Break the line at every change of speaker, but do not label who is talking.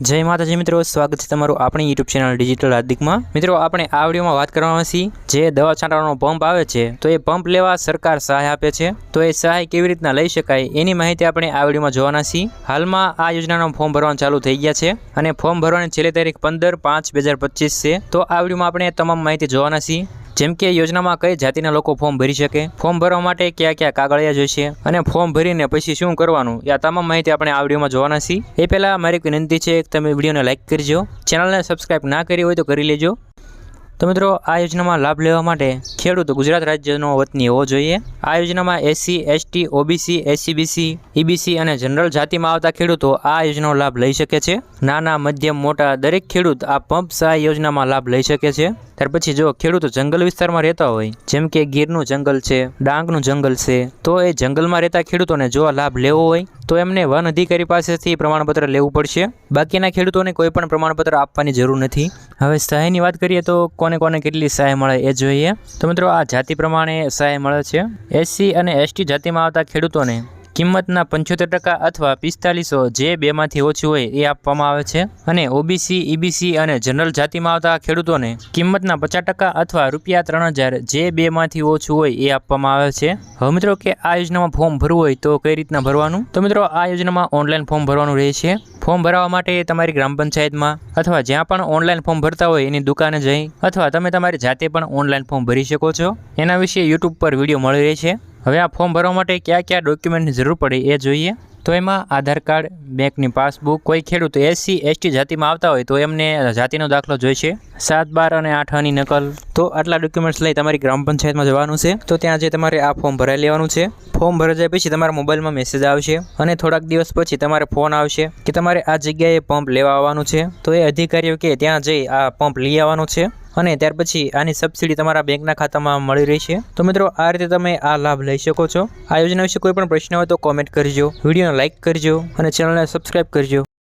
જય માતાજી મિત્રો, સ્વાગત છે તમારું આપણી યુટ્યુબ ચેનલ ડિજિટલ હાર્દિકમાં. મિત્રો, આપણે આ વિડીયોમાં વાત કરવાના છીએ, જે દવા છાંટવાનો પંપ આવે છે, તો એ પંપ લેવા સરકાર સહાય આપે છે, તો એ સહાય કેવી રીતના લઈ શકાય એની માહિતી આપણે આ વિડીયોમાં જોવાના છીએ. હાલમાં આ યોજનાનું ફોર્મ ભરવાનું ચાલુ થઈ ગયા છે અને ફોર્મ ભરવાની છેલ્લી તારીખ પંદર પાંચ બે છે, તો આ વિડીયોમાં આપણે તમામ માહિતી જોવાના છીએ. જેમ કે યોજનામાં કઈ જાતિના લોકો ફોર્મ ભરી શકે? ફોર્મ ભરવા માટે કયા કયા કાગળિયા જોઈશે? અને ફોર્મ ભરીને પછી શું કરવાનું? એ તમામ માહિતી આપણે આ વિડીયોમાં જોવાના છીએ. એ પહેલાં મારી એક વિનંતી છે કે તમે વિડીયોને લાઇક કરજો. ચેનલને સબસ્ક્રાઇબ ના કરી હોય તો કરી લેજો. તો મિત્રો, આ યોજનામાં લાભ લેવા માટે ખેડૂત ગુજરાત રાજ્યનો વતની હોવો જોઈએ. આ યોજનામાં SC, ST, OBC, SCBC, EBC અને જનરલ જાતિમાં આવતા ખેડૂતો આ યોજનાનો લાભ લઈ શકે છે. નાના, મધ્યમ, મોટા દરેક ખેડૂત આ પંપ સહાય યોજનામાં લાભ લઈ શકે છે. ત્યાર પછી જો ખેડૂતો જંગલ વિસ્તારમાં રહેતા હોય, જેમ કે ગીરનું જંગલ છે, ડાંગનું જંગલ છે, તો એ જંગલમાં રહેતા ખેડૂતોને જો આ લાભ લેવો હોય, તો એમને વન અધિકારી પાસેથી પ્રમાણપત્ર લેવું પડશે. બાકીના ખેડૂતોને કોઈ પણ પ્રમાણપત્ર આપવાની જરૂર નથી. હવે સહાયની વાત કરીએ તો કોને કોને કેટલી સહાય મળે એ જોઈએ. તો મિત્રો આ જાતિ પ્રમાણે સહાય મળે છે. એસસી અને એસટી જાતિમાં આવતા ખેડૂતોને કિંમતના પંચોતેર ટકા અથવા પિસ્તાલીસો જે બેમાંથી ઓછી હોય એ આપવામાં આવે છે. અને ઓબીસી, ઈબીસી અને જનરલ જાતિમાં આવતા ખેડૂતોને કિંમતના પચાસ ટકા અથવા રૂપિયા ત્રણ હજાર જે બેમાંથી ઓછું હોય એ આપવામાં આવે છે. હવે મિત્રો કે આ યોજનામાં ફોર્મ ભરવું હોય તો કઈ રીતના ભરવાનું? તો મિત્રો આ યોજનામાં ઓનલાઈન ફોર્મ ભરવાનું રહે છે. ફોર્મ ભરવા માટે તમારી ગ્રામ પંચાયતમાં અથવા જ્યાં પણ ઓનલાઈન ફોર્મ ભરતા હોય એની દુકાને જઈ અથવા તમે તમારી જાતે પણ ઓનલાઈન ફોર્મ ભરી શકો છો. એના વિશે યુટ્યુબ પર વીડિયો મળી રહે છે હવે આ ફોર્મ ભરવા માટે કયા કયા ડોક્યુમેન્ટની જરૂર પડે એ જોઈએ. તો એમાં આધાર કાર્ડ, બેંકની પાસબુક, કોઈ ખેડૂત એસસી, એસટી જાતિમાં આવતા હોય તો એમને જાતિનો દાખલો જોઈશે. સાત, બાર અને આઠ આની નકલ. તો આટલા ડોક્યુમેન્ટ્સ લઈ તમારી ગ્રામ પંચાયતમાં જવાનું છે. તો ત્યાં જે તમારે આ ફોર્મ ભરાઈ લેવાનું છે. ફોર્મ ભરાઈ પછી તમારા મોબાઈલમાં મેસેજ આવશે અને થોડાક દિવસ પછી તમારે ફોન આવશે કે તમારે આ જગ્યાએ પંપ લેવા આવવાનું છે. તો એ અધિકારીઓ કે ત્યાં જઈ આ પંપ લઈ આવવાનો છે. અને ત્યાર પછી આની સબસિડી તમારા બેંકના ખાતામાં મળી રહી છે તો મિત્રો, આ રીતે તમે આ લાભ લઈ શકો છો. આ યોજના વિશે કોઈ પણ પ્રશ્ન હોય તો કોમેન્ટ કરજો. વિડીયોને લાઇક કરજો અને ચેનલને સબસ્ક્રાઇબ કરજો.